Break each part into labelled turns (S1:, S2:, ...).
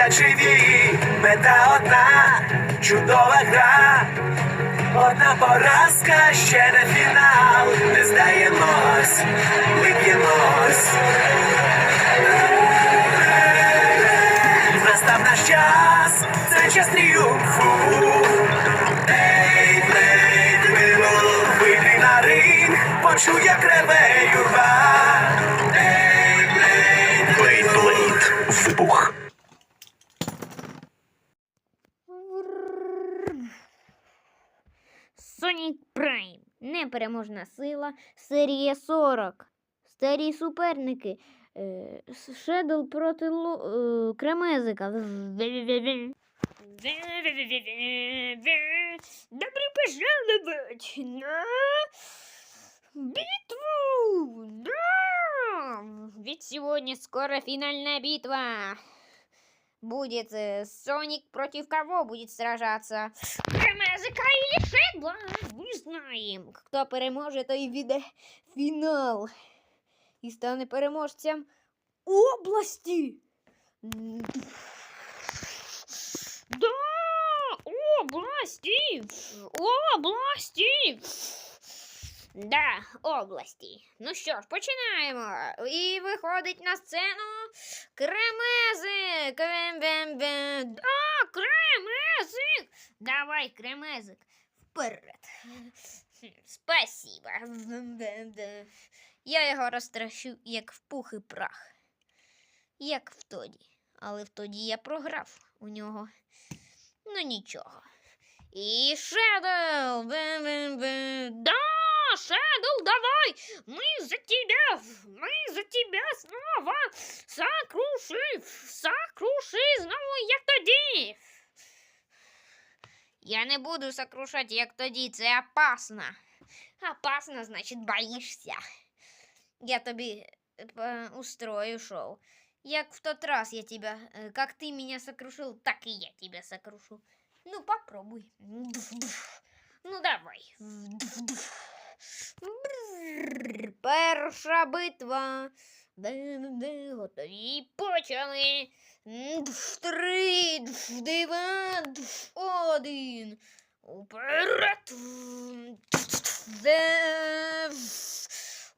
S1: стоять живі, мета одна, чудова гра. Одна поразка, ще не фінал. Не здаємось, ми б'ємось. Настав наш час, це час тріумфу. Ей, Блейд, Вилов, вийди на ринг, почуй, як реве. Ей, Блейд, Блейд, Блейд, вибух.
S2: Sonic Prime. Непереможна сила. Серія 40. Старі суперники. Е, Шедл проти Лу... е, Кремезика. Добро пожаловать на битву! Да! Ведь сегодня скоро финальная битва. Будет э, Соник против кого будет сражаться? Или Шедла? Не знаємо. Хто переможе, той віде фінал. І стане переможцем області. Да, області. Області. Да, області. Ну що ж, починаємо. І виходить на сцену Кремезик. Крем-бем-бем. Кремезик. Давай, кремезик. Вперед. Спасибо. Я його розтращу, як в пух і прах. Як в тоді. Але в тоді я програв у нього. Ну нічого. І. Бем-бем-бем. Да, Шедл, давай. Мы за тебя. Мы за тебя снова. Сокрушив. Сокруши знову, як тоді. Я не буду сокрушати, як тоді. Це опасно. Опасно, значит, боишься. Я тобі е, устрою шоу. Як в тот раз я тебя, э, как ты меня сокрушил, так и я тебя сокрушу. Ну, попробуй. Дуф-дуф. Ну, давай. Дуф-дуф. Перша битва. Готові почали. Три, два, один. Уперед.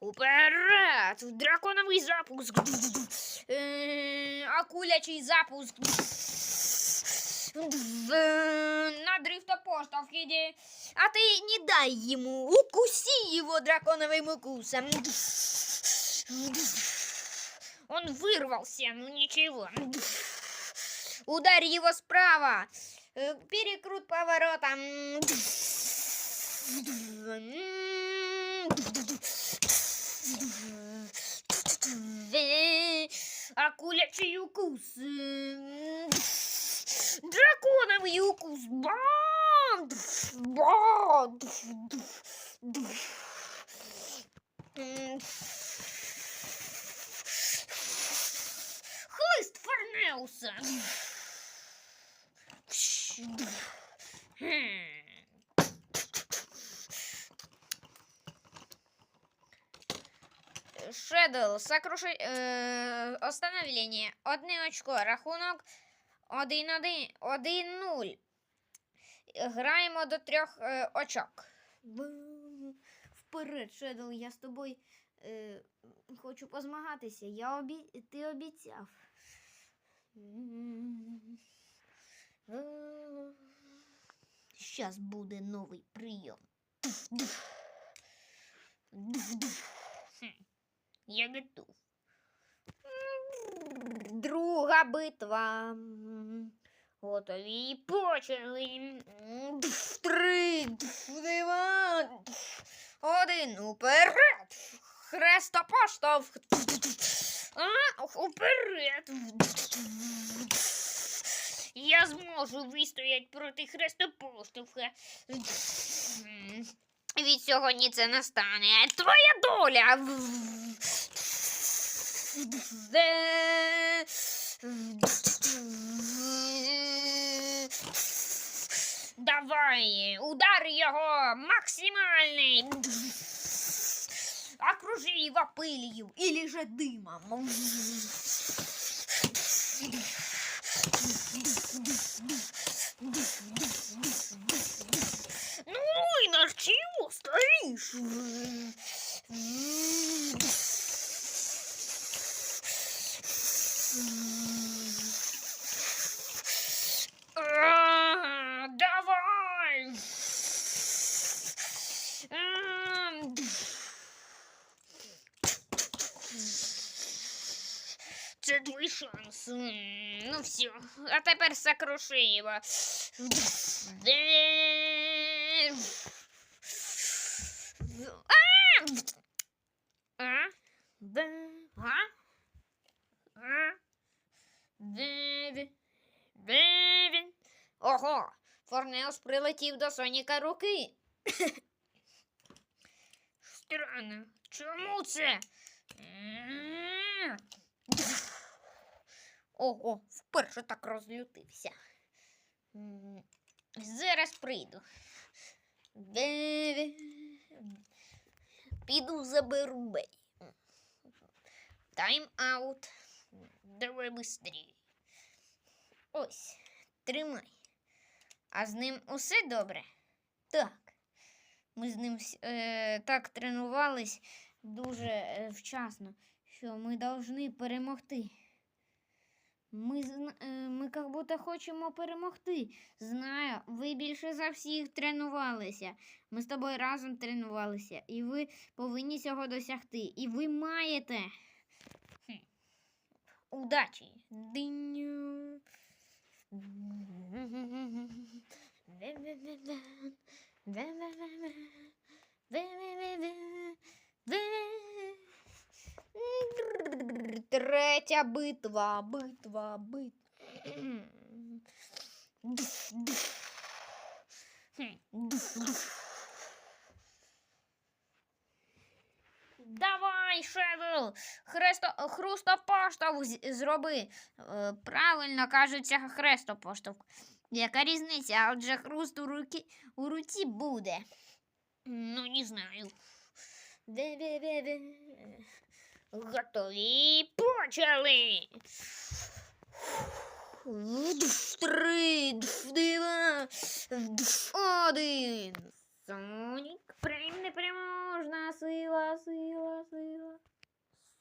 S2: Уперед! Драконовий запуск. Акулячий запуск. На дрифтопоштовх иди. А ты не дай ему. Укуси его драконовым укусом. Он вырвался, ну ничего. Ударь его справа. Э, Перекрут поворотом. Акулячий укус. Драконовый укус. Бам! Хлыст Форнеуса. Шедл, сокруши... Е, остановлення. Одне очко. Рахунок 1-1. 1-0. Граємо до трьох е, очок. Вперед, Шедл, я з тобою е, хочу позмагатися. Я обі... Ти обіцяв. Щас буде новий прийом. Я готов. Друга битва. Готові і почали. Три, два, один, уперед. Хрестопоштовх. А, уперед. Я зможу вистояти проти хрестопоштовха. Від сьогодні це настане. Твоя доля. Давай, удар його максимальний. Окружи его пылью или же дымом. Шанс. Ну все, а тепер сокруши його. А? А? А? Ого, Форнеус прилетів до Соніка руки. Странно, чому це? Ого, вперше так розлютився. Зараз прийду. Піду заберу бей. Тайм-аут. Давай быстрее. Ось, тримай. А з ним усе добре? Так. Ми з ним е, так тренувались дуже е, вчасно, що ми повинні перемогти. Ми, е, ми як будто хочемо перемогти. Знаю, ви більше за всіх тренувалися. Ми з тобою разом тренувалися, і ви повинні цього досягти. І ви маєте. Хм. Удачі! Диню. Третя битва, битва, битва. Давай, Шевел! Хрустопоштовх зроби. Е, Правильно кажеться хрестопоштовх. Яка різниця? Отже, хруст у, руки, у руці буде. Ну, не знаю. Де-де-де-де. Готові. Почали. Три, два, один. Сонік, прайм непереможна сила, сила, сила.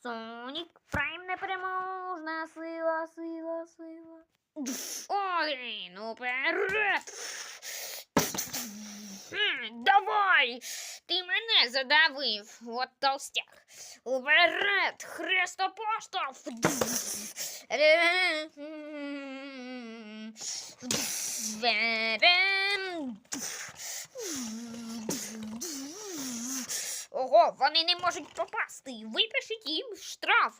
S2: Сонік, прайм непереможна сила, сила, сила. Один, уперед. Давай! Ти мене задавив, от толстяк. Уперед, хрестопоштовх! Ого, вони не можуть попасти. Випишіть їм штраф.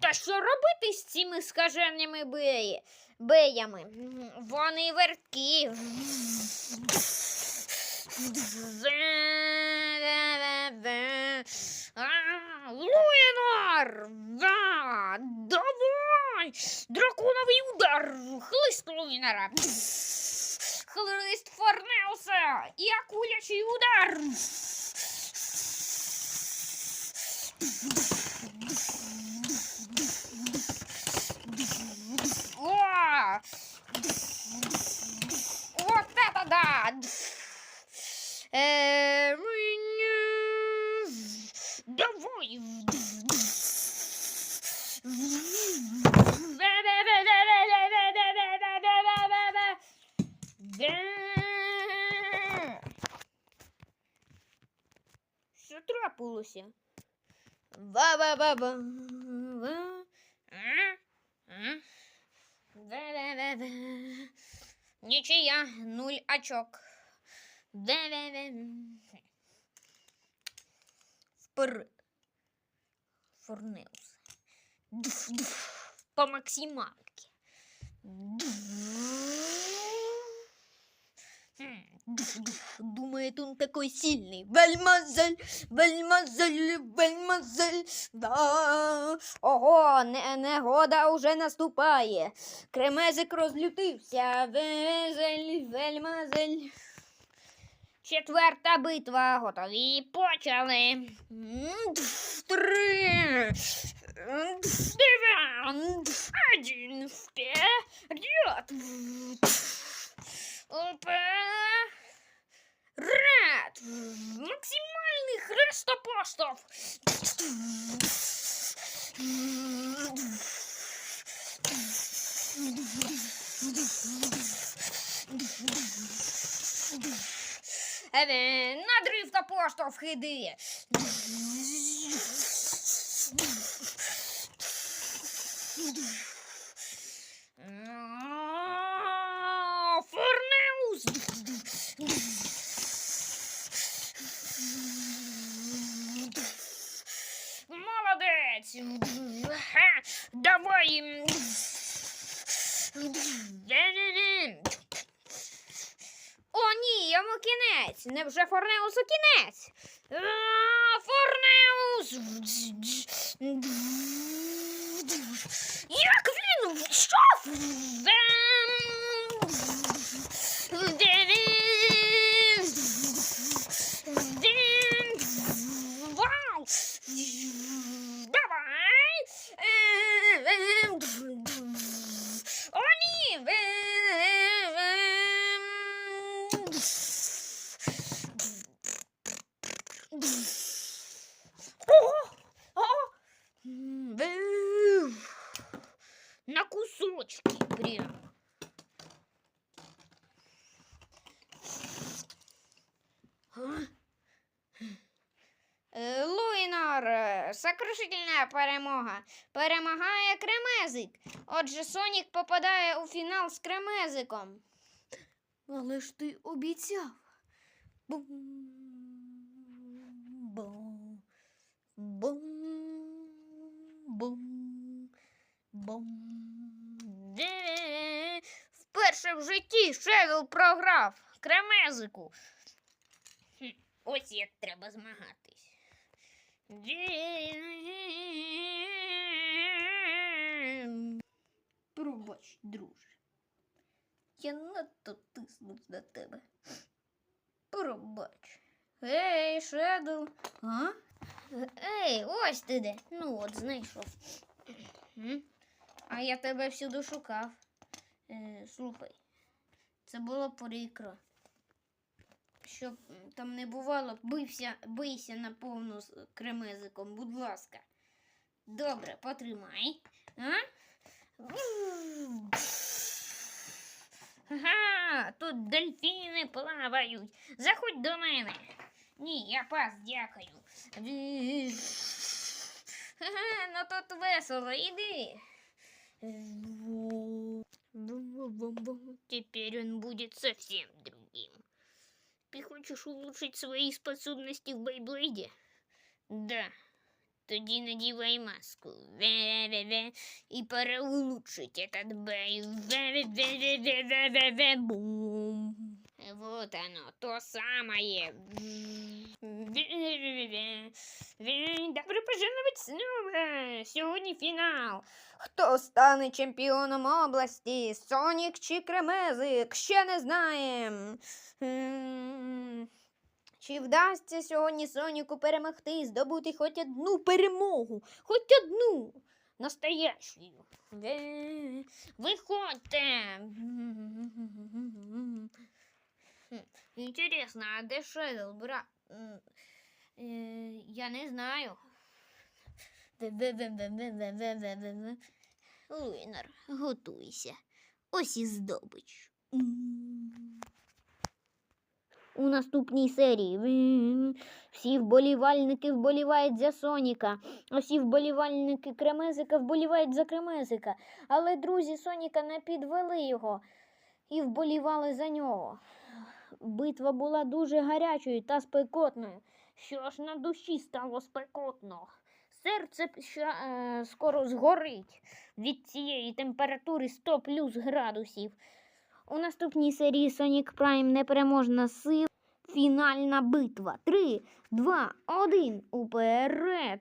S2: Та що робити з цими скаженими беї? беями? Вони верткі. А, Луїнар! Давай! Драконовий удар! Хлист Луїнара! Хлист Форнеуса! І акулячий удар! О! Вот это да! Э, Давай! Що трапилося? Ба-ба-ба-ба. Нічия, нуль очок. Вперед. Дуф-дуф. По максималке. Дуф-дуф. Думает, он такой сильный. Вельмазель, вельмазель, вельмазель. Да. Ого, негода уже наступає. Кремезик розлютився. Везель, вельмазель. Четверта битва. Готові. Почали. Три. Два. Один. Вперед. Вперед. Триста постов! Evet, na drifta poštov hedi. Thank you. Кінець! Невже Форнеусу кінець? Форнеус! Як він? Що? Де він? Де він? Вау! Давай! О, ні! Ого! Ого! Бу! На кусочки прям. Е, сокрушительна перемога. Перемагає Кремезик. Отже, Сонік попадає у фінал з Кремезиком. Але ж ти обіцяв. Бум. Бум. Бум. Бум. Де? Вперше в житті Шевел програв Кремезику. Ось як треба змагатись. Пробач, друже. Я надто тиснув на тебе. Пробач. Ей, Шедл. А? Ей, ось ти де. Ну от, знайшов. А я тебе всюди шукав. Е, слухай, це було прикро. Щоб там не бувало, бився, бийся наповну з кремезиком, будь ласка. Добре, потримай. А? Ага, тут дельфіни плавають. Заходь до мене. Ні, я пас, дякую. Ага, ну тут весело, іди. Теперь он будет совсем другим. Ты хочешь улучшить свои способности в Бейблейде? Да. Тоді надевай маску. Ве-ве-ве. И пора улучшить этот бей. Ве-ве-ве-ве-ве-ве-ве. Бум. Вот оно, то самое. Ве-ве-ве-ве. Добро пожаловать снова. Сьогодні фінал. Хто стане чемпіоном області? Сонік чи Кремезик? Ще не знаємо. Чи вдасться сьогодні Соніку перемогти і здобути хоч одну перемогу? Хоч одну. Настоящу. Е, Виходьте. Хм, Интересно, а де Шедл, брат? Я не знаю. Луїнар, готуйся. Ось і здобич. У наступній серії всі вболівальники вболівають за Соніка, а всі вболівальники Кремезика вболівають за Кремезика. Але друзі Соніка не підвели його і вболівали за нього. Битва була дуже гарячою та спекотною що аж на душі стало спекотно. Серце ще, е, скоро згорить від цієї температури 100 плюс градусів. У наступній серії Sonic Prime непереможна сила. Фінальна битва. Три, два, один. Уперед.